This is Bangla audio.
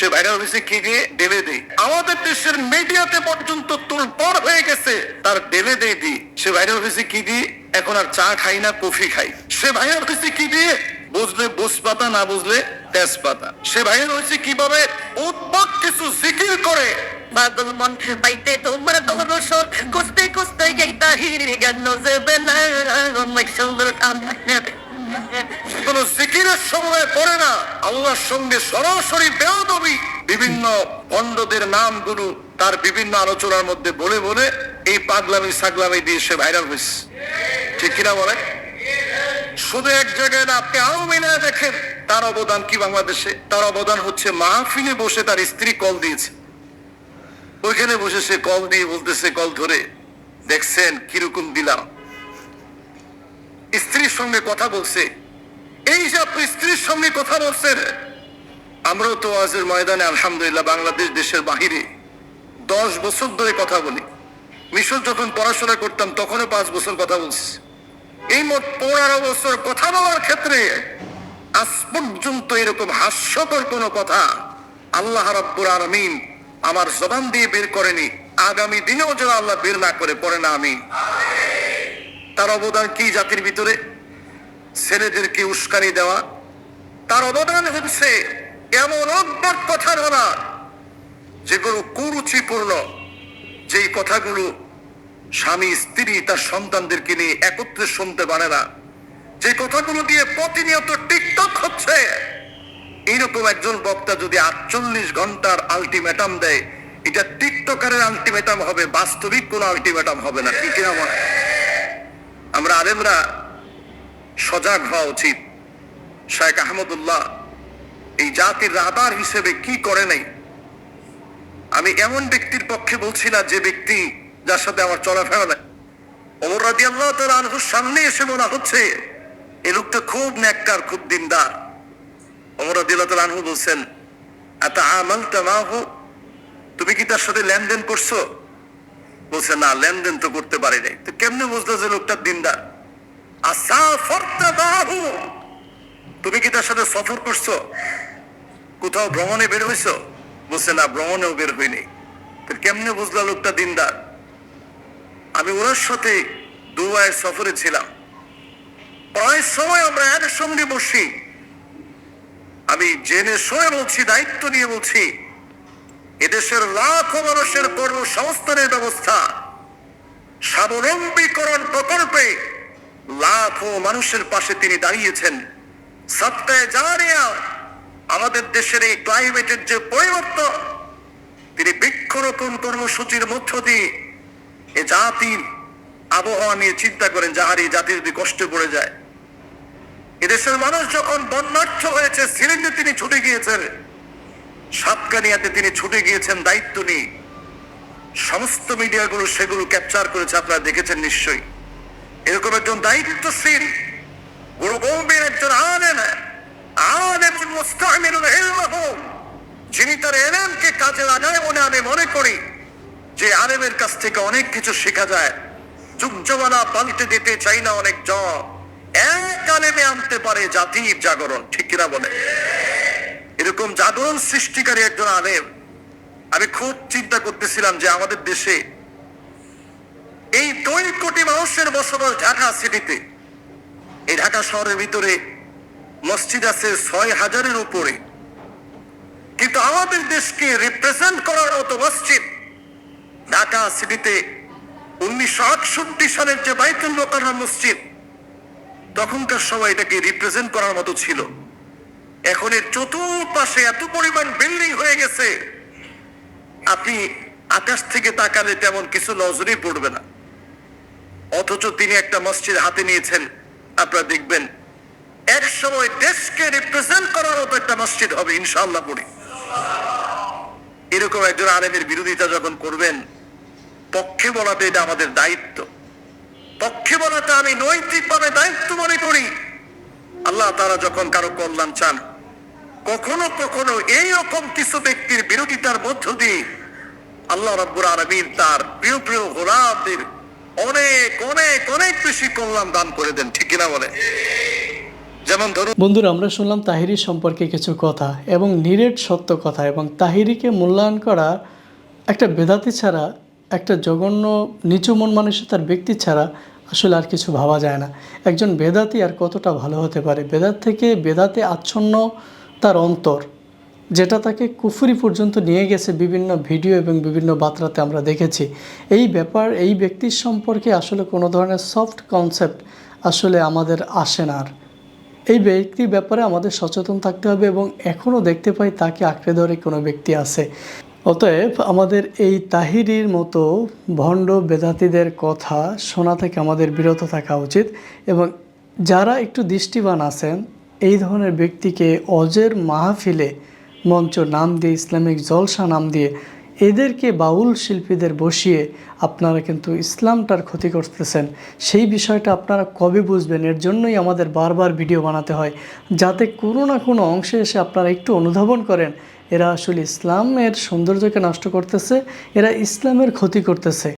সে ভাইরাল হয়েছে কি দিয়ে ডেলে দেই। আমাদের দেশের মিডিয়াতে পর্যন্ত তুলপর হয়ে গেছে তার ডেলে দেই দি। সে ভাইরাল হয়েছে কি দিয়ে এখন আর চা খাই না কফি খাই। সে ভাইরাল হয়েছে কি দিয়ে বুঝলে বুঝ পাতা না বুঝলে তেজপাতা। সে ভাইরাল হয়েছে কীভাবে? উদ্ভট কিছু জিকির করে। বাদল মন পাইতে তোমার দরসর কুস্তে কুস্তে যাইতা হিরে গেল যাবে না। সুন্দর কোন জিকিরের সময় পড়ে না। আল্লাহর সঙ্গে সরাসরি বেয়াদবি। বিভিন্ন পণ্ডদের নামগুলো তার বিভিন্ন আলোচনার মধ্যে বলে বলে এই পাগলামি, সাগলামি দিয়ে সে ভাইরাল হয়েছে। ঠিক কিনা বলে শুধু এক জায়গায় না, আপনি আরও মিলে দেখেন, তার অবদান কি বাংলাদেশে? তার অবদান হচ্ছে মাহফিলে বসে তার স্ত্রী কল দিয়েছে। ওইখানে বসে সে কল দিয়ে বলতেছে, কল ধরে, দেখছেন কীরকম দিলাম। স্ত্রীর সঙ্গে কথা বলছে। এই যে আপনি স্ত্রীর সঙ্গে আমরাও তো আজের ময়দানে, আলহামদুলিল্লাহ, বাংলাদেশ দেশের বাহিরে দশ বছর ধরে কথা বলি। মিশর যখন পড়াশোনা করতাম, তখনও পাঁচ বছর কথা বলছি। এই মোট পনেরো বছর কথা বলার ক্ষেত্রে আজ পর্যন্ত এরকম হাস্যকর কোনো কথা আল্লাহ রাব্বুর আলমিন আমার জবান দিয়ে বের করেনি। আগামী দিনেও যেন আল্লাহ বের না করে, পড়ে না আমি। তার অবদান কি জাতির ভিতরে? ছেলেদেরকে উস্কানি দেওয়া তার অবদান হচ্ছে এমন অদ্ভুত কথা বলা যেগুলো কুরুচিপূর্ণ। যেই কথাগুলো স্বামী, স্ত্রী, তার সন্তানদেরকে নিয়ে একত্রে শুনতে পারে না। যে কথাগুলো দিয়ে প্রতিনিয়ত টিকটক হচ্ছে। এইরকম একজন বক্তা যদি আটচল্লিশ ঘণ্টার আলটিমেটাম দেয়, এটা টিকটকারের আলটিমেটাম হবে, বাস্তবিক কোনো আলটিমেটাম হবে না, ঠিক মনে আমরা আলেমরা সজাগ হওয়া উচিত। শেখ আহমদুল্লাহ, এই জাতির রাদার হিসেবে কি করে নাই? আমি এমন ব্যক্তির পক্ষে বলছি না যে ব্যক্তি যার সাথে আমার চলাফেরা নাই। ওমর রাজি আল্লাহ তার সামনে এসে মনে হচ্ছে এই লোকটা খুব নেককার খুব দিনদার। ওমর রাজি আল্লাহ আনহু বলছেন এত আমাল তামাহু তুমি কি তার সাথে লেনদেন করছ? বলছে, না, লেনদেন তো করতে পারি নাই। তো কেমনে বুঝলো যে লোকটা দিনদার? আসাফরতা বাহু তুমি কি তার সাথে সফর করছ? কোথাও ভ্রমণে বের হইছো? বলছে, না, ভ্রমণেও বের হইনি। তো কেমনে বুঝলা লোকটা দিনদার? আমি ওনার সাথে দুবাইয়ের সফরে ছিলাম। প্রায় সময় আমরা একসঙ্গে বসি। আমি জেনে শুনে বলছি, দায়িত্ব নিয়ে বলছি, এদেশের লাখো মানুষের কর্মসংস্থানের ব্যবস্থা, স্বাবলম্বীকরণ প্রকল্পে লাখো মানুষের পাশে তিনি দাঁড়িয়েছেন। সপ্তাহে জানিয়া আমাদের দেশের এই ক্লাইমেটের যে পরিবর্তন, তিনি বৃক্ষরোপণ কর্মসূচির মধ্য দিয়ে এ জাতির আবহাওয়া নিয়ে চিন্তা করেন যাহার এই জাতির যদি কষ্টে পড়ে যায়। এদেশের মানুষ যখন বন্যার্থ হয়েছে সিলেটে তিনি ছুটে গিয়েছেন সাতকানিয়াতে তিনি ছুটে গিয়েছেন দায়িত্ব নিয়ে। সমস্ত মিডিয়াগুলো সেগুলো ক্যাপচার করেছে, আপনারা দেখেছেন নিশ্চয়ই। এরকম একজন দায়িত্বশীল গুরু গম্ভীর একজন আলেন আলেম মুস্তাহমিলুল ইলমাহু যিনি তার এলেমকে কাজে লাগায় বলে আমি মনে করি যে আলেমের কাছ থেকে অনেক কিছু শেখা যায়। যুগ জমানা পাল্টে দিতে চাই না অনেক জ এক আলেমে আনতে পারে জাতির জাগরণ, ঠিক কিনা বলে? এরকম জাগরণ সৃষ্টিকারী একজন আলেম। আমি খুব চিন্তা করতেছিলাম যে আমাদের দেশে এই দুই কোটি মানুষের বসবাস ঢাকা সিটিতে। এই ঢাকা শহরের ভিতরে মসজিদ আছে ছয় হাজারের উপরে। কিন্তু আমাদের দেশকে রিপ্রেজেন্ট করার মতো মসজিদ ঢাকা সিটিতে উনিশশো আটষট্টি সালের যে বাইতুল মোকাররম মসজিদ, তখনকার সময় এটাকে রিপ্রেজেন্ট করার মতো ছিল। এখন এর চতুর্পাশে এত পরিমাণ বিল্ডিং হয়ে গেছে, আপনি আকাশ থেকে তাকালে তেমন কিছু নজরে পড়বে না। অথচ তিনি একটা মসজিদ হাতে নিয়েছেন, আপনারা দেখবেন এক সময় দেশকে রিপ্রেজেন্ট করার মতো একটা মসজিদ হবে, ইনশাআল্লাহ পড়ি। এরকম একজন আলেমের বিরোধিতা যখন করবেন, পক্ষে বলাতে এটা আমাদের দায়িত্ব। পক্ষে বলাতে আমি নৈতিকভাবে দায়িত্ব মনে করি। আল্লাহ তারা যখন কারও কল্যাণ চান, কখনো কখনো এই রকম কিছু ব্যক্তির বিরোধিতার মধ্য দিয়ে আল্লাহ রব্বুর আলমিন তার প্রিয় প্রিয় গোলাপদের অনেক অনেক অনেক বেশি কল্যাণ দান করে দেন, ঠিক কিনা বলে যেমন ধরুন বন্ধুরা, আমরা শুনলাম তাহিরি সম্পর্কে কিছু কথা এবং নিরেট সত্য কথা এবং তাহিরিকে মূল্যায়ন করা একটা বেদাতি ছাড়া, একটা জঘন্য, নিচু মন মানসিকতার ব্যক্তি ছাড়া আসলে আর কিছু ভাবা যায় না। একজন বেদাতি আর কতটা ভালো হতে পারে? বেদাত থেকে বেদাতে আচ্ছন্ন তার অন্তর, যেটা তাকে কুফুরি পর্যন্ত নিয়ে গেছে বিভিন্ন ভিডিও এবং বিভিন্ন বার্তাতে আমরা দেখেছি। এই ব্যাপার, এই ব্যক্তির সম্পর্কে আসলে কোনো ধরনের সফট কনসেপ্ট আসলে আমাদের আসে না আর। এই ব্যক্তির ব্যাপারে আমাদের সচেতন থাকতে হবে এবং এখনও দেখতে পাই তাকে আঁকড়ে ধরে কোনো ব্যক্তি আছে। অতএব আমাদের এই তাহিরির মতো ভণ্ড বেদাতিদের কথা শোনা থেকে আমাদের বিরত থাকা উচিত এবং যারা একটু দৃষ্টিবান আছেন, এই ধরনের ব্যক্তিকে অজের মাহফিলে মঞ্চ নাম দিয়ে, ইসলামিক জলসা নাম দিয়ে এদেরকে বাউল শিল্পীদের বসিয়ে আপনারা কিন্তু ইসলামটার ক্ষতি করতেছেন। সেই বিষয়টা আপনারা কবে বুঝবেন? এর জন্যই আমাদের বারবার ভিডিও বানাতে হয়। যাতে কোনো না কোনো অংশে এসে আপনারা একটু অনুধাবন করেন, এরা আসলে ইসলামের সৌন্দর্যকে নষ্ট করতেছে, এরা ইসলামের ক্ষতি করতেছে।